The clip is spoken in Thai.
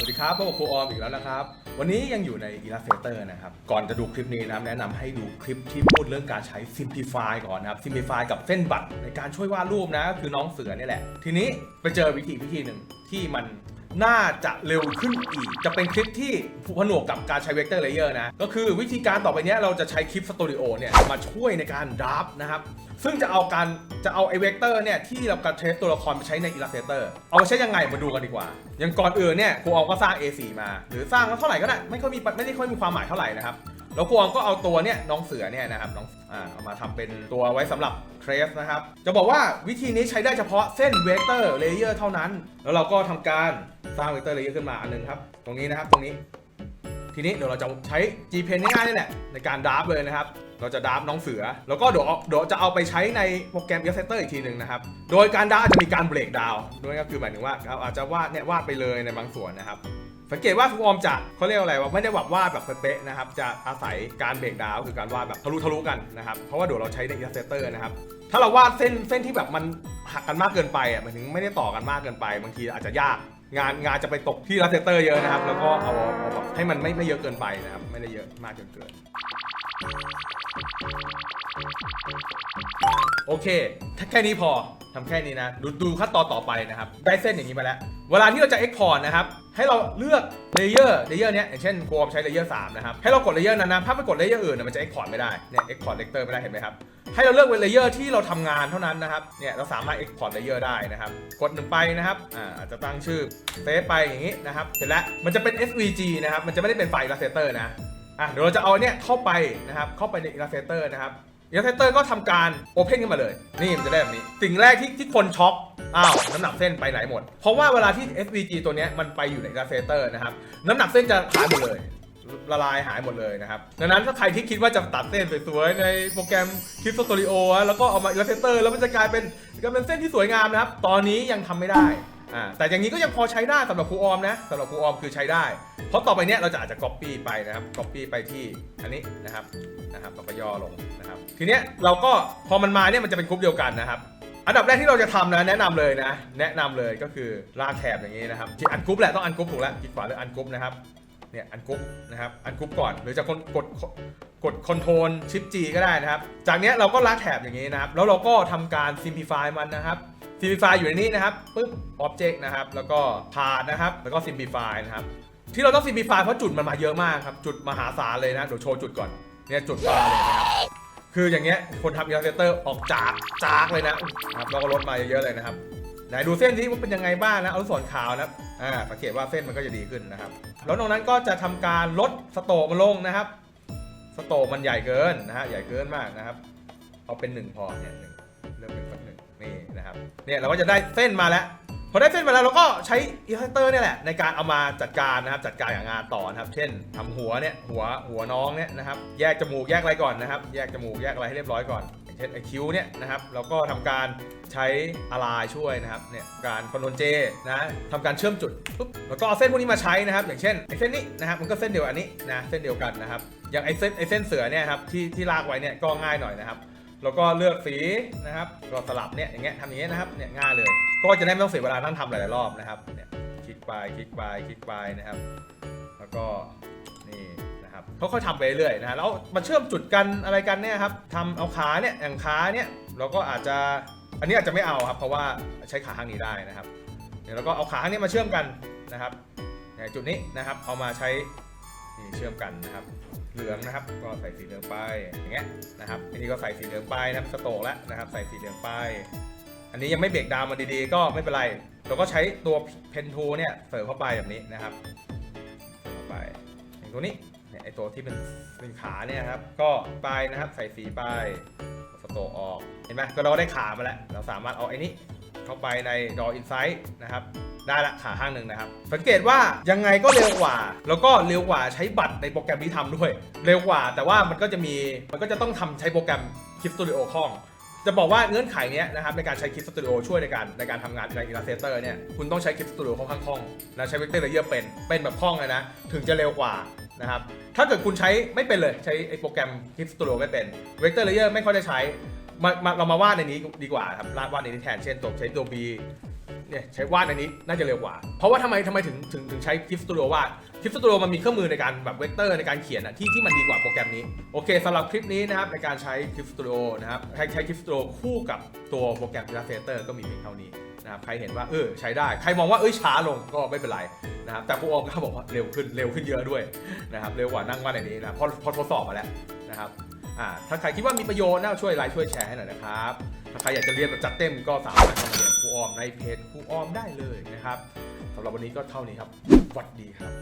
สวัสดีครับพบกับครูออมอีกแล้วนะครับ วันนี้ยังอยู่ใน Illustrator นะครับ ก่อนจะดูคลิปนี้นะครับแนะนำให้ดูคลิปที่พูดเรื่องการใช้ Simplify ก่อนนะครับ Simplify กับเส้นบัตรในการช่วยวาดรูปนะก็คือน้องเสือนี่แหละ ทีนี้ไปเจอวิธีวิธีหนึ่งที่มัน น่าจะเร็วขึ้นอีก จะเป็นคลิปที่ผนวกกับการใช้เวกเตอร์เลเยอร์นะ ก็คือวิธีการต่อไปนี้เราจะใช้คลิปสตูดิโอเนี่ยมาช่วยในการดรับนะครับ ซึ่งจะเอาการจะเอาไอเวกเตอร์เนี่ยที่เราการเทสตัวละครไปใช้ใน Illustrator เอาไปใช้ยังไงมาดูกันดีกว่า อย่างก่อนอื่นเนี่ยครูเอาก็สร้าง A4 มา หรือสร้างแล้วเท่าไหร่ก็ได้ไม่ค่อยมีไม่ได้ค่อยมีความหมายเท่าไหร่นะครับ แล้วครูออมก็เอาตัวเนี่ยน้องเสือเนี่ยนะครับน้องอ่าเอามาทำเป็นตัวไว้สำหรับเทรสนะครับ จะบอกว่าวิธีนี้ใช้ได้เฉพาะเส้นเวกเตอร์เลเยอร์เท่านั้น แล้วเราก็ทำการสร้างเวกเตอร์เลเยอร์ขึ้นมาอันหนึงครับ ตรงนี้นะครับตรงนี้ ทีนี้เดี๋ยวเราจะใช้ G Pen ง่ายๆนี่แหละในการดราฟเลยนะครับเราจะดราฟน้องเสือ แล้วก็เดี๋ยวเดี๋ยวจะเอาไปใช้ในโปรแกรม Illustrator อีกทีหนึ่งนะครับ โดยการดราฟอาจจะมีการเบรกดาวด้วยก็คือหมายถึงว่าเราอาจจะวาดเนี่ยวาดไปเลยในบางส่วนนะครับ สังเกตว่าครูออมจะเขาเรียกว่าอะไรว่าไม่ได้แบบวาดแบบเป๊ะนะครับ จะอาศัยการเบรกดาวคือการวาดแบบทะลุทะลุกันนะครับ เพราะว่าเดี๋ยวเราใช้ใน Illustrator นะครับ ถ้าเราวาดเส้นเส้นที่แบบมันหักกันมากเกินไปอะหมายถึงไม่ได้ต่อกันมากเกินไป บางทีอาจจะยาก งานงานจะไปตกที่ Illustrator เยอะนะครับ แล้วก็เอาเอาแบบให้มันไม่ไม่เยอะเกินไปนะครับ ไม่ได้เยอะมากจนเกิน โอเค ถ้าแค่นี้พอทำแค่นี้นะ ดูดูขั้นตอนต่อไปนะครับ ได้เส้นอย่างนี้มาแล้ว เวลาที่เราจะ Export นะครับ ให้เราเลือกเลเยอร์ เลเยอร์เนี้ยอย่างเช่นโกมใช้เลเยอร์3นะครับ ให้เรากดเลเยอร์นั้นนะ ถ้าไปกดเลเยอร์อื่นนะมันจะ Export ไม่ได้ เนี่ย Export Lector ไม่ได้เห็นไหมครับ ให้เราเลือกเป็นเลเยอร์ที่เราทำงานเท่านั้นนะครับ เนี่ยเราสามารถ Export Layer ได้นะครับ กดหนึ่งไปนะครับ อ่าอาจจะตั้งชื่อเซฟไปอย่างนี้นะครับ เสร็จแล้ว มันจะเป็น SVG นะครับ มันจะไม่ได้เป็นไฟล์ Illustrator นะ อะเดี๋ยวเราจะเอาเนี่ยเข้าไปนะครับเข้าไปใน Illustrator นะครับ Illustrator ก็ทำการ Open ขึ้นมาเลย นี่มันจะได้แบบนี้ สิ่งแรกที่ที่คนช็อกอ้าวน้ำหนักเส้นไปไหนหมด เพราะว่าเวลาที่ SVG ตัวเนี้ยมันไปอยู่ใน Illustrator นะครับน้ำหนักเส้นจะหายหมดเลยละลายหายหมดเลยนะครับ ดังนั้นถ้าใครที่คิดว่าจะตัดเส้นสวยๆในโปรแกรม Clip Studio อแล้วก็เอามา Illustrator แล้วมันจะกลายเป็นกลายเป็นเส้นที่สวยงามนะครับ ตอนนี้ยังทำไม่ได้ อ่าแต่อย่างนี้ก็ยังพอใช้ได้สำหรับครูออมนะสำหรับครูออมคือใช้ได้ เพราะต่อไปเนี้ยเราจะอาจจะ copy ไปนะครับ copy ไปที่อันนี้นะครับนะครับเราก็ย่อลงนะครับ ทีเนี้ยเราก็พอมันมาเนี่ยมันจะเป็นกรุ๊ปเดียวกันนะครับอันดับแรกที่เราจะทำนะแนะนำเลยนะ แนะนำเลยก็คือลากแถบอย่างนี้นะครับจีอันกรุ๊ปแหละต้องอันกรุ๊ปถูกแล้วคลิกขวาเลือกอันกรุ๊ปนะครับเนี่ยอันกรุ๊ปนะครับอันกรุ๊ปก่อนหรือจะกดกดกดคอนโทรลชิป G ก็ได้นะครับ จากนี้เราก็ลากแถบอย่างนี้นะครับ แล้วเราก็ทำการ simplify มันนะครับ simplify อยู่ในนี้นะครับปึ๊บ object นะครับ แล้วก็ part นะครับ แล้วก็ simplify นะครับ ที่เราต้อง simplify เพราะจุดมันมาเยอะมากครับ จุดมหาศาลเลยนะเดี๋ยวโชว์จุดก่อน เนี่ยจุดมาเลยนะครับ คืออย่างเงี้ยคนทำ Illustrator ออกจากจากเลยนะครับแล้วก็ลดมาเยอะๆเลยนะครับไหนดูเส้นที่ว่าเป็นยังไงบ้างนะเอาลูกศรขาวนะอ่าสังเกตว่าเส้นมันก็จะดีขึ้นนะครับ แล้วตรงนั้นก็จะทำการลดสโตมันลงนะครับ สโตมันใหญ่เกินนะฮะใหญ่เกินมากนะครับ เอาเป็นหนึ่งพอเนี่ยหนึ่ง นะครับเนี่ยเราก็จะได้เส้นมาแล้วพอได้เส้นมาแล้วเราก็ใช้ Illustrator เนี่ยแหละในการเอามาจัดการนะครับจัดการกับงานต่อนะครับเช่นทำหัวเนี่ยหัวหัวน้องเนี่ยนะครับแยกจมูกแยกอะไรก่อนนะครับ แยกจมูกแยกอะไรให้เรียบร้อยก่อนเช่นไอคิ้วเนี่ยนะครับเราก็ทำการใช้อะไรช่วยนะครับเนี่ยการคอนโทรลเจนะทำการเชื่อมจุดปุ๊บแล้วก็เอาเส้นพวกนี้มาใช้นะครับ อย่างเช่นไอเส้นนี้นะครับมันก็เส้นเดียวอันนี้นะเส้นเดียวกันนะครับอย่างไอเส้นไอเส้นเสือเนี่ยครับที่ที่ลากไว้เนี่ยก็ง่ายหน่อยนะครับ แล้วก็เลือกสีนะครับก็สลับเนี่ยอย่างเงี้ยทำอย่างเงี้ยนะครับเนี่ยง่ายเลย ก็จะได้ไม่ต้องเสียเวลานั่งทำหลายๆรอบนะครับเนี่ยคลิกไปคลิกไปคลิกไปนะครับ แล้วก็นี่นะครับค่อยทำไปเรื่อยนะแล้วมาเชื่อมจุดกันอะไรกันเนี่ยครับทำเอาขาเนี่ยอย่างขาเนี่ยเราก็อาจจะอันนี้อาจจะไม่เอาครับ เพราะว่าใช้ขาข้างนี้ได้นะครับเดี๋ยวเราก็เอาขาข้างนี้มาเชื่อมกันนะครับจุดนี้นะครับเอามาใช้นี่เชื่อมกันนะครับ เหลืองนะครับ ก็ใส่สีเหลืองไปอย่างเงี้ยนะครับอันนี้ก็ใส่สีเหลืองไปนะครับสโตกแล้วนะครับ ใส่สีเหลืองไป อันนี้ยังไม่เบรกดาวมาดีๆ ก็ไม่เป็นไรเราก็ใช้ตัวเพนทูเนี่ยเสริมเข้าไปแบบนี้นะครับเสริมเข้าไปอย่างตัวนี้เนี่ยไอตัวที่เป็นเป็นขาเนี่ยครับ ก็ไปนะครับใส่สีไปสโตกออกเห็นไหมก็เราได้ขามาแล้ว เราสามารถเอาไอ้นี้ เข้าไปใน Draw Insight นะครับได้ละขาข้างหนึ่งนะครับ สังเกตว่ายังไงก็เร็วกว่า แล้วก็เร็วกว่าใช้บัตรในโปรแกรมที่ทำด้วย เร็วกว่า แต่ว่ามันก็จะมีมันก็จะต้องทำใช้โปรแกรม Clip Studio คล่องจะบอกว่าเงื่อนไขนี้นะครับในการใช้ Clip Studio ช่วยในการในการทำงานใน Illustrator เนี่ยคุณต้องใช้ Clip Studio ค่อนข้างคล่องนะใช้ Vector Layer เป็นเป็นแบบคล่องเลยนะ ถึงจะเร็วกว่านะครับถ้าเกิดคุณใช้ไม่เป็นเลยใช้ไอ้โปรแกรม Clip Studio ไม่เป็น Vector Layer ไม่ค่อยได้ใช้ มามาเรามาวาดในนี้ดีกว่าครับวาดในนี้แทนเช่นตัวใช้ตัว B เนี่ยใช้วาดอันนี้น่าจะเร็วกว่า เพราะว่าทำไมทำไมถึงถึงถึงใช้ Clip Studio วาด Clip Studio มันมีเครื่องมือในการแบบเวกเตอร์ในการเขียนอะที่ที่มันดีกว่าโปรแกรมนี้ โอเคสำหรับคลิปนี้นะครับในการใช้ Clip Studio นะครับใช้ใช้ Clip Studio คู่กับตัวโปรแกรม Illustrator ก็มีเพียงเท่านี้นะครับใครเห็นว่าเออใช้ได้ ใครมองว่าเอ้ยช้าลงก็ไม่เป็นไรนะครับแต่ครูออมก็บอกว่าเร็วขึ้นเร็วขึ้นเยอะด้วยนะครับเร็วกว่านั่งวาดในนี้นะเพราะเพอทดสอบมาแล้วนะครับ อ่าถ้าใครคิดว่ามีประโยชน์นะช่วยไลค์ช่วยแชร์ให้หน่อยนะครับ ถ้าใครอยากจะเรียนแบบจัดเต็มก็สามารถเข้ามาเรียนครูออมในเพจครูออมได้เลยนะครับสำหรับวันนี้ก็เท่านี้ครับสวัสดีครับ